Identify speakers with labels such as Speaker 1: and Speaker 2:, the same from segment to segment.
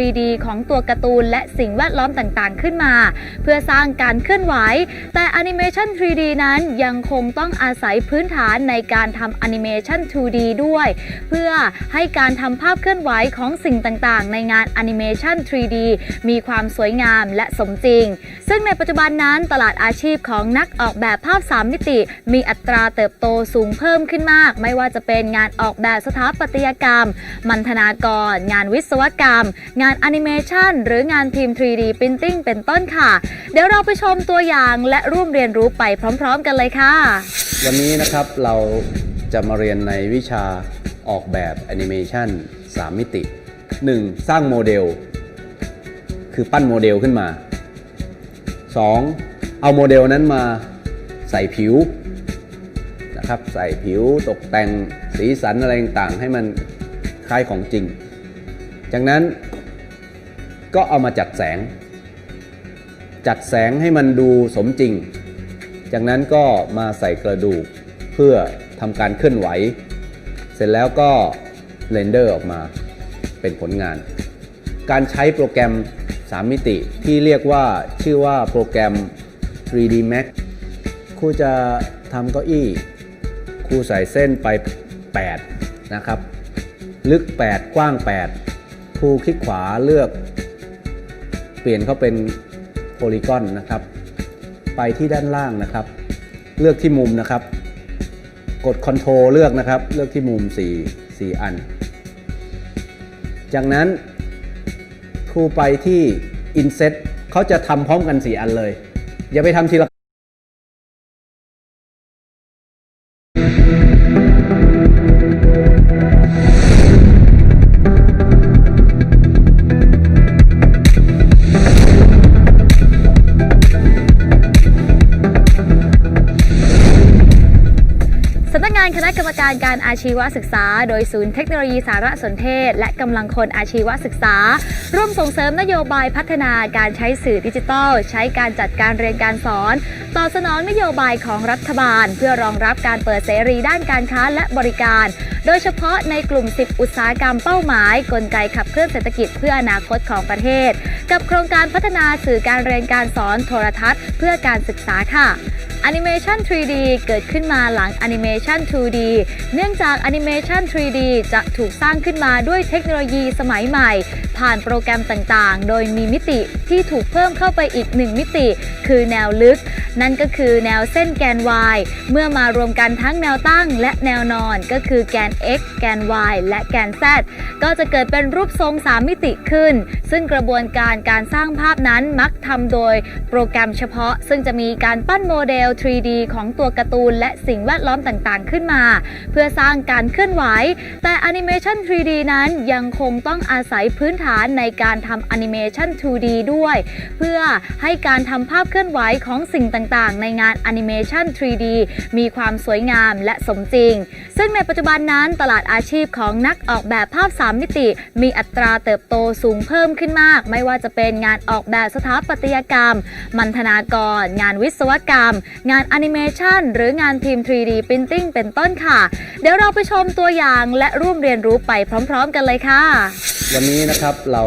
Speaker 1: 3D ของตัวการ์ตูนและสิ่งแวดล้อมต่างๆ ขึ้นมา เพื่อสร้างการเคลื่อนไหว แต่แอนิเมชัน 3D นั้นยังคงต้องอาศัยพื้นฐานในการทำแอนิเมชัน 2D ด้วย เพื่อให้การทำภาพเคลื่อนไหวของสิ่งต่างๆ ในงานแอนิเมชัน 3D มีความสวยงามและสมจริง ซึ่งในปัจจุบันนั้นตลาดอาชีพของนักออกแบบภาพ 3 มิติ มีอัตราเติบโตสูงเพิ่มขึ้นมาก ไม่ว่าจะเป็นงานออกแบบสถาปัตยกรรม มันธนากร งานวิศวกรรม งานแอนิเมชันหรืองานพิมพ์ 3D Printing เป็นต้นค่ะ เดี๋ยวเราไปชมตัวอย่างและร่วมเรียนรู้ไปพร้อม ๆ กันเลยค่ะ
Speaker 2: วันนี้นะครับเราจะมาเรียนในวิชาออกแบบแอนิเมชัน3 มิติ 1. สร้างโมเดล คือปั้นโมเดลขึ้นมา 2. เอาโมเดลนั้นมาใส่ผิวนะครับใส่ผิวตกแต่งสีสันอะไรต่างๆ ให้มันคล้ายของจริง จากนั้น ก็เอามาจัดแสง จัดแสงให้มันดูสมจริง จากนั้นก็มาใส่กระดูกเพื่อทำการเคลื่อนไหว เสร็จแล้วก็เรนเดอร์ออกมาเป็นผลงาน การใช้โปรแกรม 3 มิติที่เรียกว่าชื่อว่าโปรแกรม 3D Max ครูจะทำเก้าอี้ครูใส่เส้นไป 8 นะครับ ลึก 8 กว้าง 8ครูคลิกขวาเลือก เปลี่ยนเข้าเป็นโพลีกอนนะครับ ไปที่ด้านล่างนะครับ เลือกที่มุมนะครับ กด Ctrl เลือกนะครับ เลือกที่มุม 4 4 อัน จากนั้นครูไปที่ Inset เขาจะทำพร้อมกัน 4 อันเลย อย่าไปทำทีละำ
Speaker 1: นักงานคณะกรรมการการอาชีวศึกษา โดยศูนย์เทคโนโลยีสารสนเทศ และกำลังคนอาชีวศึกษา ร่วมส่งเสริมนโยบายพัฒนาการใช้สื่อดิจิทัล ใช้การจัดการเรียนการสอน ตอบสนองนโยบายของรัฐบาล เพื่อรองรับการเปิดเสรีด้านการค้าและบริการ โดยเฉพาะในกลุ่ม 10 อุตสาหกรรมเป้าหมาย กลไกขับเคลื่อนเศรษฐกิจเพื่ออนาคตของประเทศ กับโครงการพัฒนาสื่อการเรียนการสอนโทรทัศน์ เพื่อการศึกษาค่ะ แอนิเมชัน 3D เกิดขึ้นมาหลังแอนิเมชัน 2D เนื่องจากแอนิเมชัน 3D จะถูกสร้างขึ้นมาด้วยเทคโนโลยีสมัยใหม่ ผ่านโปรแกรมต่างๆ โดยมีมิติที่ถูกเพิ่มเข้าไปอีกหนึ่งมิติ คือแนวลึก นั่นก็คือแนวเส้นแกน y เมื่อมารวมกันทั้งแนวตั้งและแนวนอนก็คือแกน x แกน y และแกน z ก็จะเกิดเป็นรูปทรง 3 มิติขึ้น ซึ่งกระบวนการการสร้างภาพนั้นมักทำโดยโปรแกรมเฉพาะ ซึ่งจะมีการปั้นโมเดลล 3D ของตัวการ์ตูน และสิ่งแวดล้อมต่างๆ ขึ้นมา เพื่อสร้างการเคลื่อนไหว แต่แอนิเมชัน 3D นั้นยังคงต้องอาศัยพื้นฐานในการทำแอนิเมชัน 2D ด้วย เพื่อให้การทำภาพเคลื่อนไหวของสิ่งต่างๆ ในงานแอนิเมชัน 3D มีความสวยงามและสมจริง ซึ่งในปัจจุบันนั้นตลาดอาชีพของนักออกแบบภาพ 3 มิติ มีอัตราเติบโตสูงเพิ่มขึ้นมาก ไม่ว่าจะเป็นงานออกแบบสถาปัตยกรรม มันธนากร งานวิศวกรรมงานแอนิเมชันหรืองานพิมพ์ 3D Printing เป็นต้นค่ะ เดี๋ยวเราไปชมตัวอย่างและร่วมเรียนรู้ไปพร้อม ๆ กันเลยค่ะ
Speaker 2: วันนี้นะครับเรา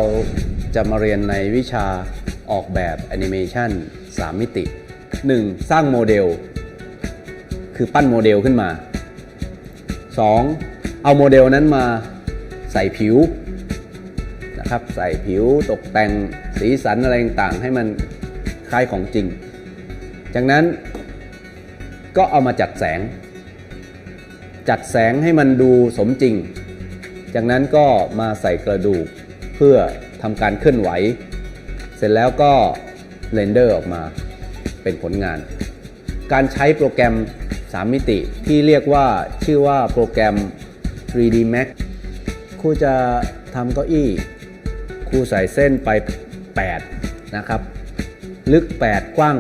Speaker 2: จะมาเรียนในวิชาออกแบบแอนิเมชัน3 มิติ 1. สร้างโมเดล คือปั้นโมเดลขึ้นมา 2. เอาโมเดลนั้นมาใส่ผิวนะครับใส่ผิวตกแต่งสีสันอะไรต่างๆ ให้มันคล้ายของจริง จากนั้น ก็เอามาจัดแสง จัดแสงให้มันดูสมจริง จากนั้นก็มาใส่กระดูกเพื่อทำการเคลื่อนไหว เสร็จแล้วก็เรนเดอร์ออกมาเป็นผลงาน การใช้โปรแกรม 3 มิติที่เรียกว่าชื่อว่าโปรแกรม 3D Max ครูจะทำเก้าอี้ครูใส่เส้นไป 8 นะครับ ลึก 8 กว้าง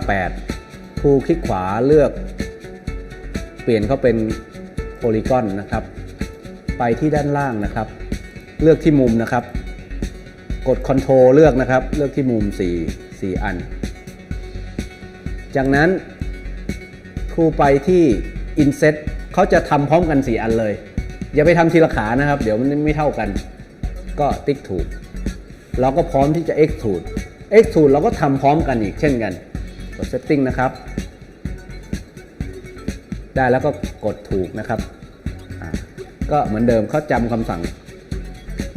Speaker 2: 8ครูคลิกขวาเลือก เปลี่ยนเข้าเป็นโพลีกอนนะครับ ไปที่ด้านล่างนะครับ เลือกที่มุมนะครับ กด Ctrl เลือกนะครับ เลือกที่มุม 4 4 อัน จากนั้นครูไปที่ Inset เขาจะทำพร้อมกัน 4 อันเลย อย่าไปทำทีละขานะครับ เดี๋ยวมันไม่เท่ากัน ก็ติ๊กถูก เราก็พร้อมที่จะ extrude extrude เราก็ทำพร้อมกันอีกเช่นกัน กด setting นะครับ ได้แล้วก็กดถูกนะครับ ก็เหมือนเดิมเขาจำคำสั่ง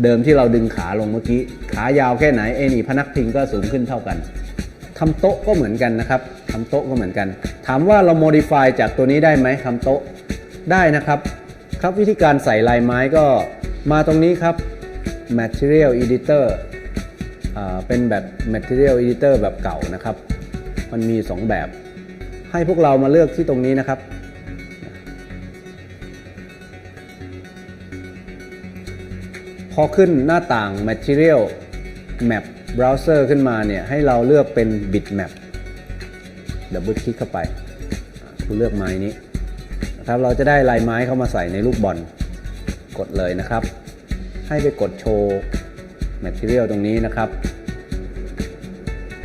Speaker 2: เดิมที่เราดึงขาลงเมื่อกี้ ขายาวแค่ไหนเอนี่พนักพิงก็สูงขึ้นเท่ากันทำโต๊ะก็เหมือนกันนะครับทำโต๊ะก็เหมือนกัน ถามว่าเรา modify จากตัวนี้ได้ไหมทำโต๊ะได้นะครับ ครับวิธีการใส่ลายไม้ก็มาตรงนี้ครับ material editor อ่าเป็นแบบ material editor แบบเก่านะครับ มันมี 2 แบบ ให้พวกเรามาเลือกที่ตรงนี้นะครับ พอขึ้นหน้าต่าง Material Map Browser ขึ้นมาเนี่ย ให้เราเลือกเป็น Bitmap ดับเบิลคลิกเข้าไป คุณเลือกไม้นี้นะครับเราจะได้ลายไม้เข้ามาใส่ในลูกบอล กดเลยนะครับ ให้ไปกดโชว์ Material ตรงนี้นะครับ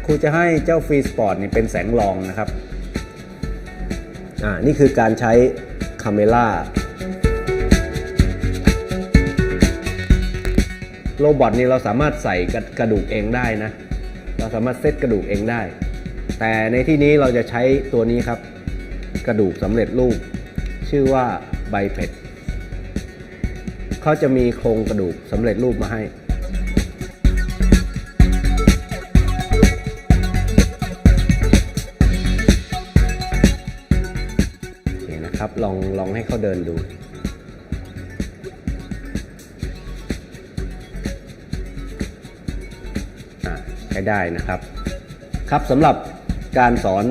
Speaker 2: ครูจะให้เจ้า Free Sport นี่เป็นแสงรองนะครับ อ่า นี่คือการใช้ Camera โรบอทนี่เราสามารถใส่กระกระดูกเองได้นะ เราสามารถเซตกระดูกเองได้ แต่ในที่นี้เราจะใช้ตัวนี้ครับ กระดูกสำเร็จรูป ชื่อว่าไบเพดเขาจะมีโครงกระดูกสำเร็จรูปมาให้นะครับลองลองให้เขาเดินดู ช้ได้นะครับ ครับสำหรับการสอน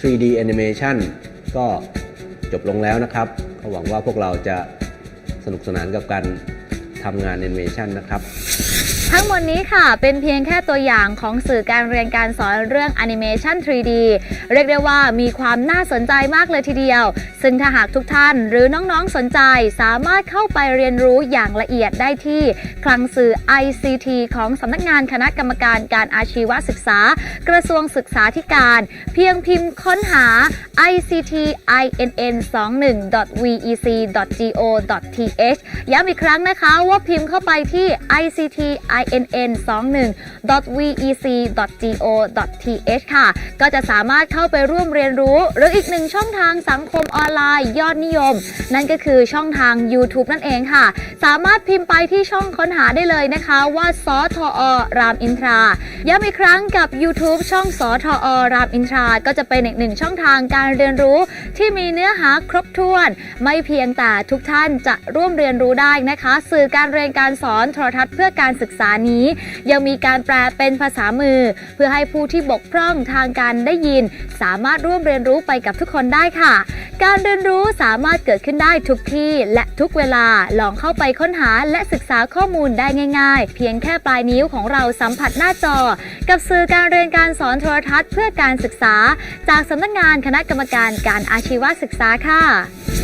Speaker 2: 3D Animation ก็จบลงแล้วนะครับก็หวังว่าพวกเราจะสนุกสนานกับการทำงานแอนิเมชันนะครับ
Speaker 1: ทั้งหมดนี้ค่ะเป็นเพียงแค่ตัวอย่างของสื่อการเรียนการสอนเรื่อง Animation 3D เรียกได้ว่ามีความน่าสนใจมากเลยทีเดียว ซึ่งถ้าหากทุกท่านหรือน้องๆสนใจสามารถเข้าไปเรียนรู้อย่างละเอียดได้ที่ คลังสื่อ ICT ของสำนักงานคณะกรรมการการอาชีวศึกษา กระทรวงศึกษาธิการ เพียงพิมพ์ค้นหา ICT INN 21 VEC go th ย้ำอีกครั้งนะคะว่าพิมพ์เข้าไปที่ ICT INN 21 VEC go th ค่ะ ก็จะสามารถเข้าไปร่วมเรียนรู้ หรืออีกหนึ่งช่องทางสังคมออนไลน์ยอดนิยม นั่นก็คือช่องทาง YouTube นั่นเองค่ะ สามารถพิมพ์ไปที่ช่องค้นหาได้เลยนะคะว่าสทอรามอินทรา ย้ำอีกครั้งกับ YouTube ช่องสทอรามอินทรา ก็จะเป็นอีกหนึ่งช่องทางการเรียนรู้ที่มีเนื้อหาครบถ้วน ไม่เพียงแต่ทุกท่านจะร่วมเรียนรู้ได้นะคะ สื่อการเรียนการสอนโทรทัศน์เพื่อการศึกษาานี้ ยังมีการแปลเป็นภาษามือ เพื่อให้ผู้ที่บกพร่องทางการได้ยิน สามารถร่วมเรียนรู้ไปกับทุกคนได้ค่ะ การเรียนรู้สามารถเกิดขึ้นได้ทุกที่และทุกเวลาลองเข้าไปค้นหาและศึกษาข้อมูลได้ง่าย ๆ เพียงแค่ปลายนิ้วของเราสัมผัสหน้าจอ กับสื่อการเรียนการสอนโทรทัศน์เพื่อการศึกษา จากสำนักงานคณะกรรมการการอาชีวศึกษาค่ะ